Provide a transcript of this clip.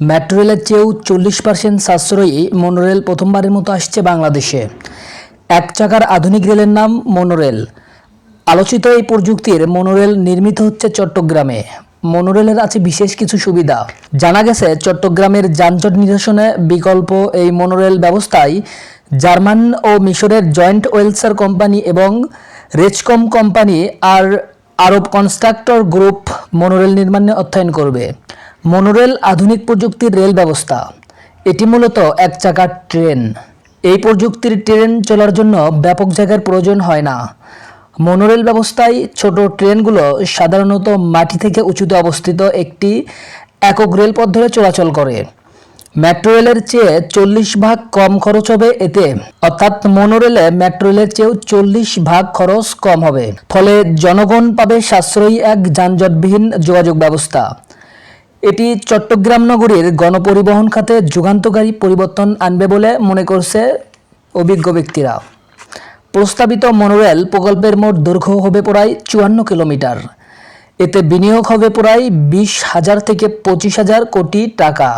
Metro রেলের চেয়েও চল্লিশ পার্সেন্ট সাশ্রয়ী মনোরেল প্রথমবারের মতো আসছে বাংলাদেশে। এক চাকার আধুনিক রেলের নাম মনোরেল আলোচিত এই প্রযুক্তির মনোরেল নির্মিত হচ্ছে চট্টগ্রামে। মনোরেলের আছে বিশেষ কিছু সুবিধা। জানা গেছে, চট্টগ্রামের যানজট নিরসনে বিকল্প এই মনোরেল ব্যবস্থায় জার্মান ও মিশরের জয়েন্ট ওয়েলসার কোম্পানি এবং রেচকম কোম্পানি আর আরব কনস্ট্রাক্টর গ্রুপ মনোরেল নির্মাণে অর্থায়ন করবে। মনোরেল আধুনিক প্রযুক্তির রেল ব্যবস্থা। এটি মূলত এক চাকার ট্রেন। এই প্রযুক্তির ট্রেন চলার জন্য ব্যাপক জায়গার প্রয়োজন হয় না। মনোরেল ব্যবস্থায় ছোট ট্রেনগুলো সাধারণত মাটি থেকে উঁচুতে অবস্থিত একটি একক রেলপথ ধরে চলাচল করে। মেট্রো রেলের চেয়ে চল্লিশ ভাগ কম খরচ হবে এতে। অর্থাৎ মনোরেলে মেট্রো রেলের চেয়েও চল্লিশ ভাগ খরচ কম হবে। ফলে জনগণ পাবে সাশ্রয়ী এক যানজটবিহীন যোগাযোগ ব্যবস্থা। এটি চট্টগ্রাম নগরীর গণপরিবহন খাতে যুগান্তকারী পরিবর্তন আনবে বলে মনে করছে অভিজ্ঞ ব্যক্তিরা। প্রস্তাবিত মনোরেল প্রকল্পের মোট দৈর্ঘ্য হবে প্রায় চুয়ান্ন কিলোমিটার। এতে বিনিয়োগ হবে প্রায় বিশ হাজার থেকে পঁচিশ হাজার কোটি টাকা।